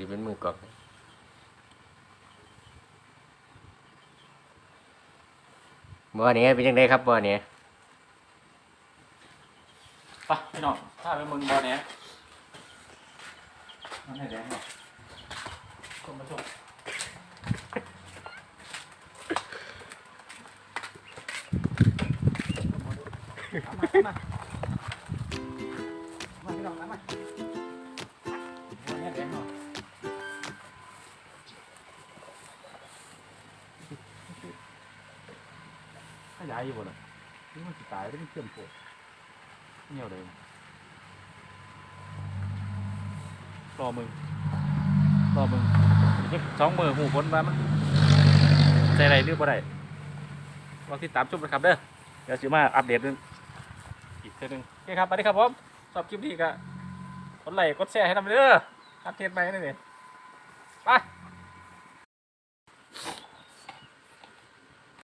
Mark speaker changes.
Speaker 1: สิเป็นมือกอกบ่อนี้เป็นยังไงครับบ่อนี้
Speaker 2: ไปพี่น้องถ้าไปเมืองบอลเนี้ยนั่นไหนแดงเนาะคนมาชมเอามาเอามาเอา ขยายอยู่บ่น่ะนี่มันสิตายได้มันเชื่อมโปดเหี่ยวเลยรอมึงรอมึงอีกสองมือหูพ้นว่ามันใจไรหรือบ่ได้ลองติดตามชมนะครับเด้อเดี๋ยวสิมาอัปเดตนึงอีกเทื่อนึงโอเคครับสวัสดีครับผมชอบคลิปนี้ก็กดไลค์กดแชร์ให้ทำเด้ออัปเดตใหม่นี่ไป